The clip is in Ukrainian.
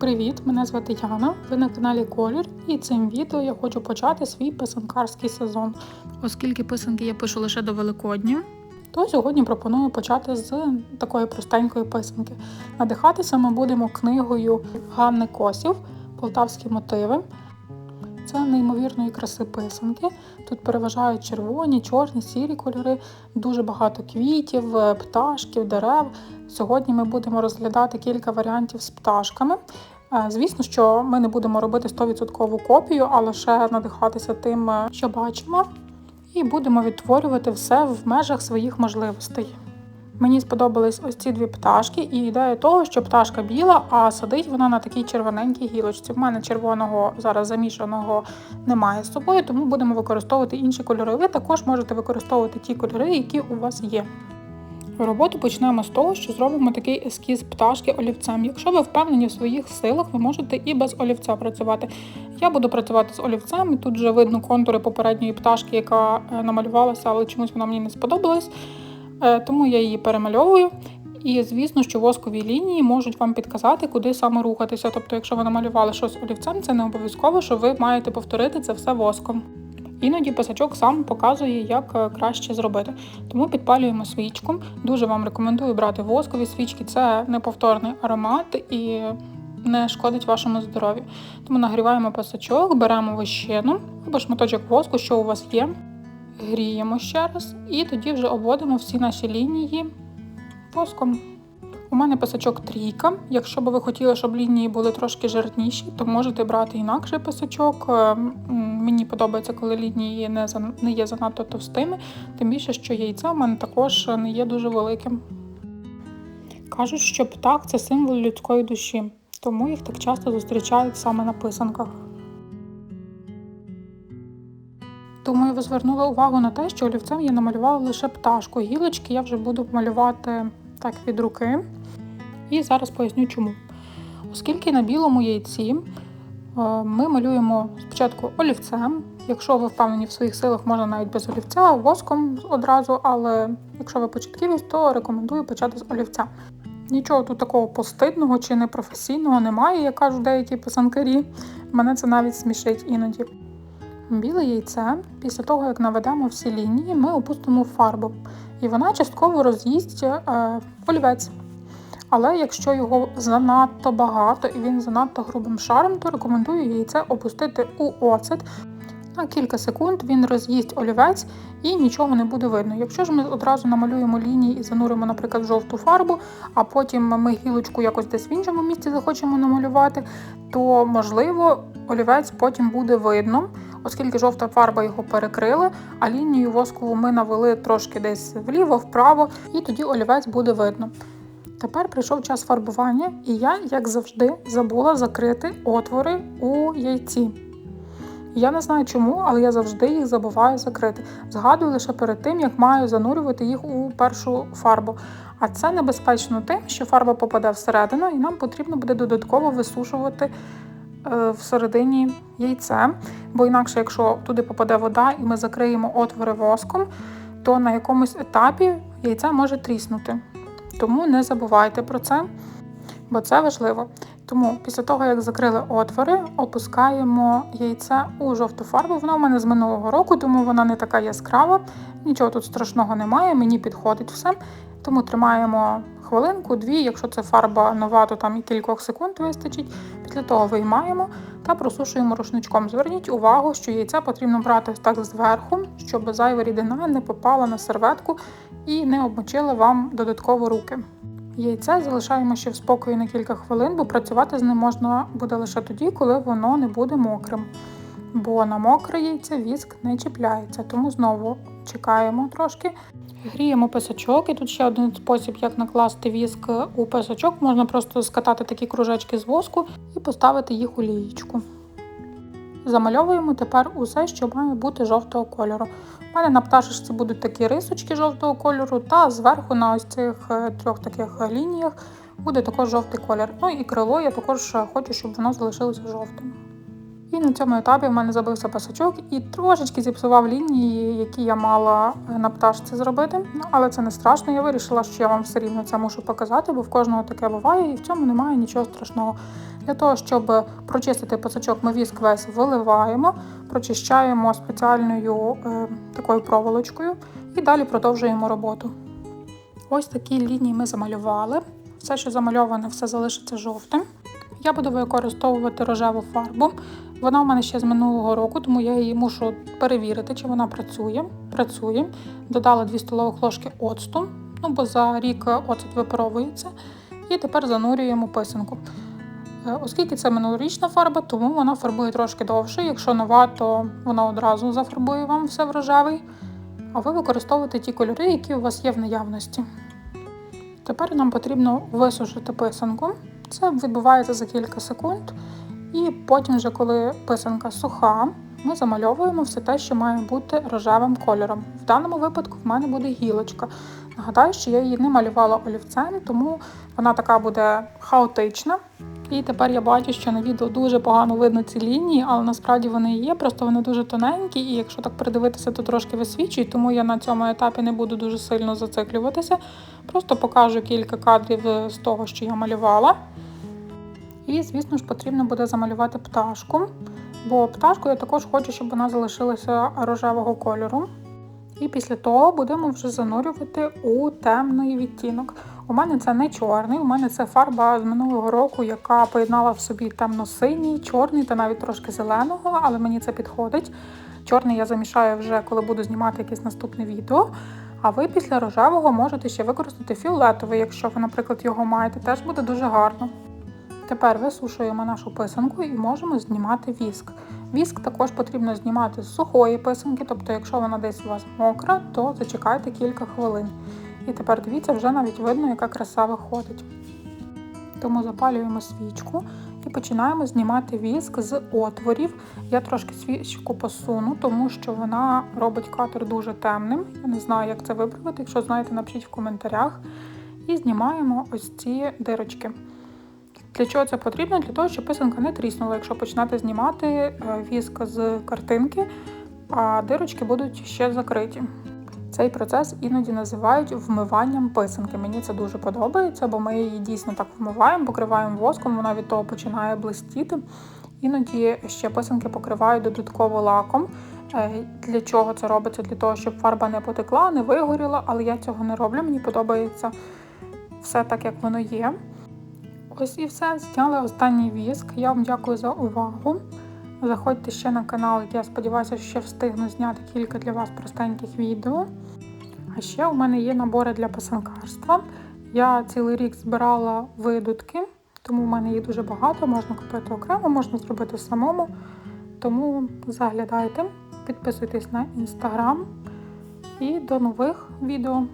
Привіт, мене звати Яна. Ви на каналі Колір, і цим відео я хочу почати свій писанкарський сезон. Оскільки писанки я пишу лише до Великодня, то сьогодні пропоную почати з такої простенької писанки. Надихатися ми будемо книгою Ганни Косів Полтавські мотиви. Це неймовірної краси писанки. Тут переважають червоні, чорні, сірі кольори, дуже багато квітів, пташків, дерев. Сьогодні ми будемо розглядати кілька варіантів з пташками. Е, Звісно, що ми не будемо робити 100% копію, а лише надихатися тим, е, що бачимо, і будемо відтворювати все в межах своїх можливостей. Мені сподобались ось ці дві пташки, і ідея того, що пташка біла, а сидить вона на такій червоненькій гілочці. В мене червоного зараз замішаного немає з собою, тому будемо використовувати інші кольори. Ви також можете використовувати ті кольори, які у вас є. Роботу почнемо з того, що зробимо такий ескіз пташки олівцем. Якщо ви впевнені в своїх силах, ви можете і без олівця працювати. Я буду працювати з олівцем, і тут вже видно контури попередньої пташки, яка е, намалювалася, але чомусь вона мені не сподобалась. Е, Тому я її перемальовую. І звісно, що воскові лінії можуть вам підказати, куди саме рухатися. Тобто, якщо ви намалювали щось олівцем, це не обов'язково, що ви маєте повторити це все воском. Іноді писачок сам показує, як е, краще зробити. Тому підпалюємо свічку. Дуже вам рекомендую брати воскові свічки. Це неповторний аромат і не шкодить вашому здоров'ю. Тому нагріваємо писачок, беремо вощину або шматочок воску, що у вас є. Гріємо ще раз, і тоді вже обводимо всі наші лінії воском. У мене писачок трійка. Якщо б ви хотіли, щоб лінії були трошки жирніші, то можете брати інакший писачок. Е, Мені подобається, коли лінії не, є занадто товстими, тим більше, що яйце в мене також не є дуже великим. Кажуть, що птах це символ людської душі, тому їх так часто зустрічають саме на писанках. Думаю, ви звернули увагу на те, що олівцем я намалювала лише пташку. Гілочки я вже буду малювати так від руки. І зараз поясню чому. Оскільки на білому яйці е, ми малюємо спочатку олівцем. Якщо ви впевнені в своїх силах, можна навіть без олівця, воском одразу, але якщо ви початківець, то рекомендую почати з олівця. Нічого тут такого постидного чи непрофесійного немає, як кажуть деякі писанкарі. Мене це навіть смішить іноді. Біле яйце, після того як наведемо всі лінії, ми опустимо фарбу, і вона частково роз'їсть е, олівець. Але якщо його занадто багато і він занадто грубим шаром, то рекомендую яйце опустити у оцет. На кілька секунд він роз'їсть олівець і нічого не буде видно. Якщо ж ми одразу намалюємо лінії і зануримо, наприклад, жовту фарбу, а потім ми гілочку якось десь в іншому місці захочемо намалювати, то можливо олівець потім буде видно, оскільки жовта фарба його перекрила, а лінію воскову ми навели трошки десь вліво, вправо, і тоді олівець буде видно. Тепер прийшов час фарбування, і я, як завжди, забула закрити отвори у яйці. Я не знаю чому, але я завжди їх забуваю закрити. Згадую лише перед тим, як маю занурювати їх у першу фарбу. А це небезпечно тим, що фарба попаде всередину, і нам потрібно буде додатково висушувати всередині яйце. Бо інакше, якщо туди попаде вода і ми закриємо отвори воском, то на якомусь етапі яйце може тріснути. Тому не забувайте про це, бо це важливо. Тому після того, як закрили отвори, опускаємо яйце у жовту фарбу. Вона в мене з минулого року, тому вона не така яскрава. Нічого тут страшного немає, мені підходить все. Тому тримаємо хвилинку, дві. Якщо це фарба нова, то там і кількох секунд вистачить. Після того виймаємо та просушуємо рушничком. Зверніть увагу, що яйце потрібно брати так зверху, щоб зайва рідина не попала на серветку і не обмочила вам додатково руки. Яйце залишаємо ще в спокої на кілька хвилин, бо працювати з ним можна буде лише тоді, коли воно не буде мокрим. Бо на мокре яйце віск не чіпляється, тому знову чекаємо трошки. Гріємо писачок, і тут ще один спосіб, як накласти віск у писачок. Можна просто скатати такі кружечки з воску і поставити їх у лієчку. Замальовуємо тепер усе, що має бути жовтого кольору. У мене на пташечці будуть такі рисочки жовтого кольору, та зверху на ось цих е, трьох таких лініях буде також жовтий колір. Ну і крило я також хочу, щоб воно залишилося жовтим. І на цьому етапі в мене забився пасачок і трошечки зіпсував лінії, які я мала на пташці зробити. Ну, але це не страшно. Я вирішила, що я вам все рівно це мушу показати, бо в кожного таке буває, і в цьому немає нічого страшного. Для того, щоб прочистити пасачок, ми віск весь виливаємо, прочищаємо спеціальною е, такою проволочкою і далі продовжуємо роботу. Ось такі лінії ми замалювали. Все, що замальоване, все залишиться жовтим. Я буду використовувати рожеву фарбу. Вона у мене ще з минулого року, тому я її мушу перевірити, чи вона працює. Працює. Додала 2 столових ложки оцту, ну бо за рік оцет випаровується. І тепер занурюємо писанку. Е, Оскільки це минулорічна фарба, тому вона фарбує трошки довше. Якщо нова, то вона одразу зафарбує вам все в рожевий. А ви використовуєте ті кольори, які у вас є в наявності. Тепер нам потрібно висушити писанку. Це відбувається за кілька секунд. І потім, вже коли писанка суха, ми замальовуємо все те, що має бути рожевим кольором. В даному випадку в мене буде гілочка. Нагадаю, що я її не малювала олівцем, тому вона така буде хаотична. І тепер я бачу, що на відео дуже погано видно ці лінії, але насправді вони є, просто вони дуже тоненькі, і якщо так придивитися, то трошки висвічують, тому я на цьому етапі не буду дуже сильно зациклюватися. Просто покажу кілька кадрів з того, що я малювала. І, звісно ж, потрібно буде замалювати пташку, бо пташку я також хочу, щоб вона залишилася рожевого кольору. І після того будемо вже занурювати у темний відтінок. У мене це не чорний, у мене це фарба з минулого року, яка поєднала в собі темно-синій, чорний та навіть трошки зеленого, але мені це підходить. Чорний я замішаю вже, коли буду знімати якесь наступне відео. А ви після рожевого можете ще використати фіолетовий, якщо ви, наприклад, його маєте, теж буде дуже гарно. Тепер висушуємо нашу писанку і можемо знімати віск. Віск також потрібно знімати з сухої писанки, тобто, якщо вона десь у вас мокра, то зачекайте кілька хвилин. І тепер дивіться, вже навіть видно, яка краса виходить. Тому запалюємо свічку і починаємо знімати віск з отворів. Я трошки свічку посуну, тому що вона робить катер дуже темним. Я не знаю, як це виправити. Якщо знаєте, напишіть в коментарях. І знімаємо ось ці дирочки. Для чого це потрібно? Для того, щоб писанка не тріснула, якщо починати знімати е, віск з картинки, а дирочки будуть ще закриті. Цей процес іноді називають вмиванням писанки. Мені це дуже подобається, бо ми її дійсно так вмиваємо, покриваємо воском, вона від того починає блистіти. Іноді ще писанки покривають додатково лаком. Е, Для чого це робиться? Для того, щоб фарба не потекла, не вигоріла, але я цього не роблю. Мені подобається все так, як воно є. Ось і все. Зняли останній віск. Я вам дякую за увагу. Заходьте ще на канал, я сподіваюся, що ще встигну зняти кілька для вас простеньких відео. А ще у мене є набори для писанкарства. Я цілий рік збирала видутки, тому в мене їх дуже багато, можна купити окремо, можна зробити самому. Тому заглядайте, підписуйтесь на інстаграм і до нових відео.